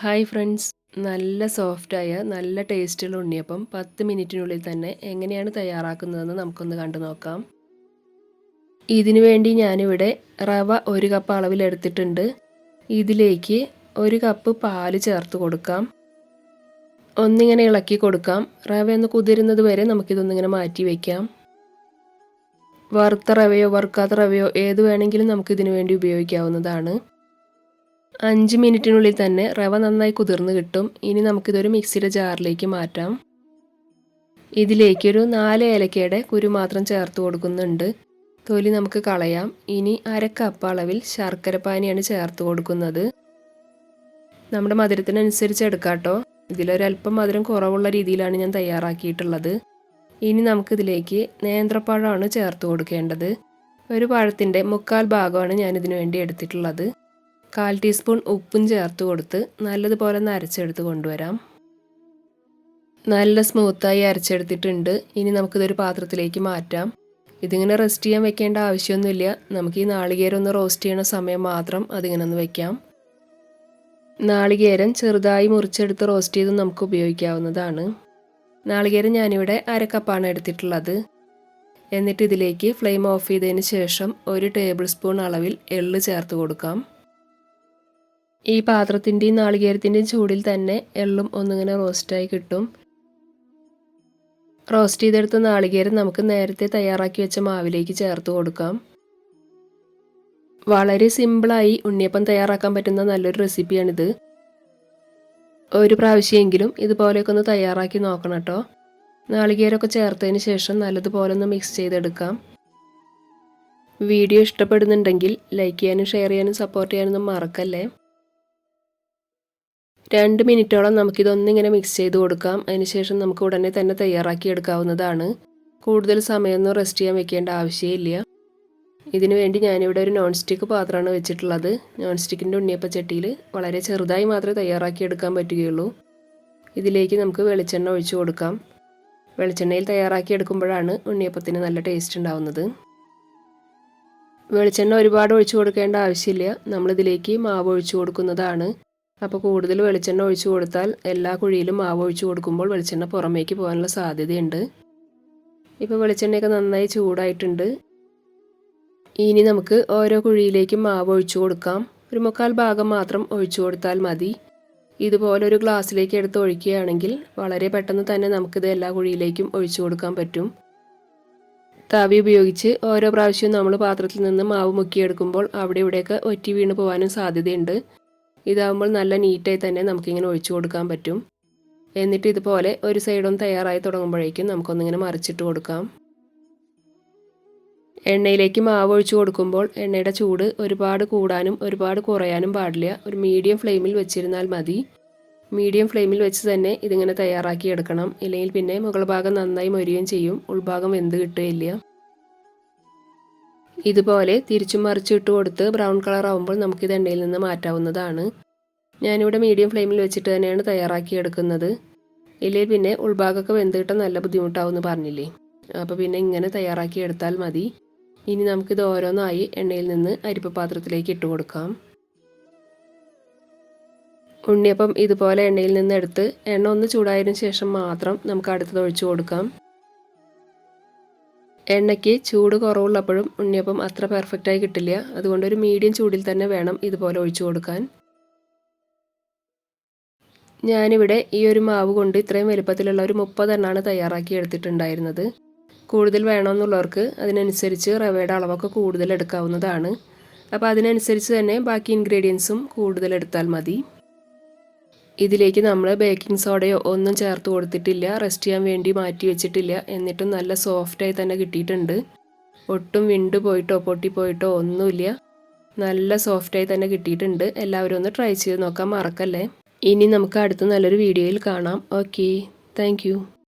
Hi friends. നല്ല സോഫ്റ്റായ നല്ല ടേസ്റ്റുള്ള ഉണ്ണിയപ്പം പത്ത് മിനിറ്റിനുള്ളിൽ തന്നെ എങ്ങനെയാണ് തയ്യാറാക്കുന്നതെന്ന് നമുക്കൊന്ന് കണ്ടു നോക്കാം. ഇതിനു വേണ്ടി ഞാനിവിടെ റവ ഒരു കപ്പ് അളവിൽ എടുത്തിട്ടുണ്ട്. ഇതിലേക്ക് ഒരു കപ്പ് പാൽ ചേർത്ത് കൊടുക്കാം. ഒന്നിങ്ങനെ ഇളക്കി കൊടുക്കാം. റവ ഒന്ന് കുതിരുന്നത് വരെ നമുക്കിതൊന്നിങ്ങനെ മാറ്റി വയ്ക്കാം വറുത്ത റവയോ വറുക്കാത്ത റവയോ ഏത് വേണമെങ്കിലും നമുക്കിതിനു വേണ്ടി ഉപയോഗിക്കാവുന്നതാണ്. അഞ്ച് മിനിറ്റിനുള്ളിൽ തന്നെ റവ നന്നായി കുതിർന്ന് കിട്ടും. ഇനി നമുക്കിതൊരു മിക്സിയുടെ ജാറിലേക്ക് മാറ്റാം. ഇതിലേക്കൊരു നാല് ഏലക്കയുടെ കുരു മാത്രം ചേർത്ത് കൊടുക്കുന്നുണ്ട്. തൊലി നമുക്ക് കളയാം. ഇനി അരക്കപ്പ് അളവിൽ ശർക്കര പാനിയാണ് ചേർത്ത് കൊടുക്കുന്നത്. നമ്മുടെ മധുരത്തിനനുസരിച്ച് എടുക്കാട്ടോ. ഇതിലൊരല്പം മധുരം കുറവുള്ള രീതിയിലാണ് ഞാൻ തയ്യാറാക്കിയിട്ടുള്ളത്. ഇനി നമുക്കിതിലേക്ക് നേന്ത്രപ്പഴമാണ് ചേർത്ത് കൊടുക്കേണ്ടത്. ഒരു പഴത്തിന്റെ മുക്കാൽ ഭാഗമാണ് ഞാനിതിനു വേണ്ടി എടുത്തിട്ടുള്ളത്. കാൽ ടീസ്പൂൺ ഉപ്പും ചേർത്ത് കൊടുത്ത് നല്ലതുപോലെ ഒന്ന് അരച്ചെടുത്ത് കൊണ്ടുവരാം. നല്ല സ്മൂത്തായി അരച്ചെടുത്തിട്ടുണ്ട്. ഇനി നമുക്കിതൊരു പാത്രത്തിലേക്ക് മാറ്റാം. ഇതിങ്ങനെ റെസ്റ്റ് ചെയ്യാൻ വെക്കേണ്ട ആവശ്യമൊന്നുമില്ല. നമുക്ക് ഈ നാളികേരം ഒന്ന് റോസ്റ്റ് ചെയ്യണ സമയം മാത്രം അതിങ്ങനെ ഒന്ന് വെക്കാം. നാളികേരം ചെറുതായി മുറിച്ചെടുത്ത് റോസ്റ്റ് ചെയ്ത് നമുക്ക് ഉപയോഗിക്കാവുന്നതാണ്. നാളികേരം ഞാനിവിടെ അരക്കപ്പാണ് എടുത്തിട്ടുള്ളത്. എന്നിട്ട് ഇതിലേക്ക് ഫ്ലെയിം ഓഫ് ചെയ്തതിന് ശേഷം ഒരു ടേബിൾ സ്പൂൺ അളവിൽ എള്ള് ചേർത്ത് കൊടുക്കാം. ഈ പാത്രത്തിന്റെയും നാളികേരത്തിന്റെയും ചൂടിൽ തന്നെ എള്ളും ഒന്നിങ്ങനെ റോസ്റ്റായി കിട്ടും. റോസ്റ്റ് ചെയ്തെടുത്ത നാളികേരം നമുക്ക് നേരത്തെ തയ്യാറാക്കി വെച്ച മാവിലേക്ക് ചേർത്ത് കൊടുക്കാം. വളരെ സിമ്പിളായി ഉണ്ണിയപ്പം തയ്യാറാക്കാൻ പറ്റുന്ന നല്ലൊരു റെസിപ്പിയാണിത് ഒരു പ്രാവശ്യമെങ്കിലും ഇതുപോലെയൊക്കെ ഒന്ന് തയ്യാറാക്കി നോക്കണം കേട്ടോ നാളികേരമൊക്കെ ചേർത്തതിന് ശേഷം നല്ലതുപോലെ ഒന്ന് മിക്സ് ചെയ്തെടുക്കാം. വീഡിയോ ഇഷ്ടപ്പെടുന്നുണ്ടെങ്കിൽ ലൈക്ക് ചെയ്യാനും ഷെയർ ചെയ്യാനും സപ്പോർട്ട് ചെയ്യാനൊന്നും മറക്കല്ലേ? രണ്ട് മിനിറ്റോളം നമുക്കിതൊന്നിങ്ങനെ മിക്സ് ചെയ്ത് കൊടുക്കാം. അതിനുശേഷം നമുക്ക് ഉടനെ തന്നെ തയ്യാറാക്കി എടുക്കാവുന്നതാണ്. കൂടുതൽ സമയമൊന്നും റെസ്റ്റ് ചെയ്യാൻ വെക്കേണ്ട ആവശ്യമില്ല. ഇതിനു വേണ്ടി ഞാനിവിടെ ഒരു നോൺ സ്റ്റിക്ക് പാത്രമാണ് വെച്ചിട്ടുള്ളത്. നോൺ സ്റ്റിക്കിന്റെ ഉണ്ണിയപ്പച്ചട്ടിയിൽ വളരെ ചെറുതായി മാത്രമേ തയ്യാറാക്കി എടുക്കാൻ പറ്റുകയുള്ളൂ. ഇതിലേക്ക് നമുക്ക് വെളിച്ചെണ്ണ ഒഴിച്ചു കൊടുക്കാം. വെളിച്ചെണ്ണയിൽ തയ്യാറാക്കി എടുക്കുമ്പോഴാണ് ഉണ്ണിയപ്പത്തിന് നല്ല ടേസ്റ്റ് ഉണ്ടാവുന്നത്. വെളിച്ചെണ്ണ ഒരുപാട് ഒഴിച്ചു കൊടുക്കേണ്ട ആവശ്യമില്ല. നമ്മളിതിലേക്ക് മാവ് ഒഴിച്ചു കൊടുക്കുന്നതാണ്. അപ്പോൾ കൂടുതൽ വെളിച്ചെണ്ണ ഒഴിച്ചു കൊടുത്താൽ എല്ലാ കുഴിയിലും മാവ് ഒഴിച്ചു കൊടുക്കുമ്പോൾ വെളിച്ചെണ്ണ പുറമേക്ക് പോകാനുള്ള സാധ്യതയുണ്ട്. ഇപ്പോൾ വെളിച്ചെണ്ണയൊക്കെ നന്നായി ചൂടായിട്ടുണ്ട്. ഇനി നമുക്ക് ഓരോ കുഴിയിലേക്കും മാവ് ഒഴിച്ചു കൊടുക്കാം. ഒരു മുക്കാൽ ഭാഗം മാത്രം ഒഴിച്ചു കൊടുത്താൽ മതി. ഇതുപോലെ ഒരു ഗ്ലാസ്സിലേക്ക് എടുത്ത് ഒഴിക്കുകയാണെങ്കിൽ വളരെ പെട്ടെന്ന് തന്നെ നമുക്കിത് എല്ലാ കുഴിയിലേക്കും ഒഴിച്ചു കൊടുക്കാൻ പറ്റും. തവി ഉപയോഗിച്ച് ഓരോ പ്രാവശ്യവും നമ്മൾ പാത്രത്തിൽ നിന്ന് മാവ് മുക്കിയെടുക്കുമ്പോൾ അവിടെ ഇവിടെയൊക്കെ ഒറ്റി വീണ് പോകാനും സാധ്യതയുണ്ട്. ഇതാകുമ്പോൾ നല്ല നീറ്റായി തന്നെ നമുക്കിങ്ങനെ ഒഴിച്ചു കൊടുക്കാൻ പറ്റും. എന്നിട്ട് ഇതുപോലെ ഒരു സൈഡൊന്ന് തയ്യാറായി തുടങ്ങുമ്പോഴേക്കും നമുക്കൊന്നിങ്ങനെ മറിച്ചിട്ട് കൊടുക്കാം. എണ്ണയിലേക്ക് മാവ് ഒഴിച്ചു കൊടുക്കുമ്പോൾ എണ്ണയുടെ ചൂട് ഒരുപാട് കൂടാനും ഒരുപാട് കുറയാനും പാടില്ല. ഒരു മീഡിയം ഫ്ലെയിമിൽ വെച്ചിരുന്നാൽ മതി. മീഡിയം ഫ്ലെയിമിൽ വെച്ച് തന്നെ ഇതിങ്ങനെ തയ്യാറാക്കി എടുക്കണം. ഇല്ലെങ്കിൽ പിന്നെ മുകൾ ഭാഗം നന്നായി മൊരിയുകയും ചെയ്യും. ഉൾഭാഗം വെന്ത് കിട്ടുകയില്ല. ഇതുപോലെ തിരിച്ചും മറിച്ചിട്ട് കൊടുത്ത് ബ്രൗൺ കളർ ആവുമ്പോൾ നമുക്ക് ഇത് എണ്ണയിൽ നിന്ന് മാറ്റാവുന്നതാണ്. ഞാനിവിടെ മീഡിയം ഫ്ലെയിമിൽ വെച്ചിട്ട് തന്നെയാണ് തയ്യാറാക്കിയെടുക്കുന്നത് ഇല്ലെങ്കിൽ പിന്നെ ഉൾഭാഗമൊക്കെ വെന്ത് കിട്ടാൻ നല്ല ബുദ്ധിമുട്ടാവുമെന്ന് പറഞ്ഞില്ലേ? അപ്പോൾ പിന്നെ ഇങ്ങനെ തയ്യാറാക്കി എടുത്താൽ മതി. ഇനി നമുക്കിത് ഓരോന്നായി എണ്ണയിൽ നിന്ന് അരിപ്പ പാത്രത്തിലേക്ക് ഇട്ട് കൊടുക്കാം. ഉണ്ണിയപ്പം ഇതുപോലെ എണ്ണയിൽ നിന്ന് എടുത്ത് എണ്ണ ഒന്ന് ചൂടായതിനു ശേഷം മാത്രം നമുക്ക് അടുത്തത് ഒഴിച്ചു കൊടുക്കാം. എണ്ണയ്ക്ക് ചൂട് കുറവുള്ളപ്പോഴും ഉണ്ണിയപ്പം അത്ര പെർഫെക്റ്റായി കിട്ടില്ല. അതുകൊണ്ട് ഒരു മീഡിയം ചൂടിൽ തന്നെ വേണം ഇതുപോലെ ഒഴിച്ചു കൊടുക്കാൻ. ഞാനിവിടെ ഈ ഒരു മാവ് കൊണ്ട് ഇത്രയും വലുപ്പത്തിലുള്ള ഒരു മുപ്പതെണ്ണാണ് തയ്യാറാക്കി എടുത്തിട്ടുണ്ടായിരുന്നത്. കൂടുതൽ വേണമെന്നുള്ളവർക്ക് അതിനനുസരിച്ച് റവയുടെ അളവൊക്കെ കൂടുതൽ എടുക്കാവുന്നതാണ്. അപ്പോൾ അതിനനുസരിച്ച് തന്നെ ബാക്കി ഇൻഗ്രീഡിയൻസും കൂടുതൽ എടുത്താൽ മതി. ഇതിലേക്ക് നമ്മൾ ബേക്കിംഗ് സോഡയോ ഒന്നും ചേർത്ത് കൊടുത്തിട്ടില്ല. റെസ്റ്റ് ചെയ്യാൻ വേണ്ടി മാറ്റി വെച്ചിട്ടില്ല. എന്നിട്ടും നല്ല സോഫ്റ്റായി തന്നെ കിട്ടിയിട്ടുണ്ട്. ഒട്ടും വിണ്ടു പോയിട്ടോ പൊട്ടിപ്പോയിട്ടോ ഒന്നുമില്ല. നല്ല സോഫ്റ്റായി തന്നെ കിട്ടിയിട്ടുണ്ട്. എല്ലാവരും ഒന്ന് ട്രൈ ചെയ്ത് നോക്കാൻ മറക്കല്ലേ? ഇനി നമുക്ക് അടുത്ത നല്ലൊരു വീഡിയോയിൽ കാണാം. Okay thank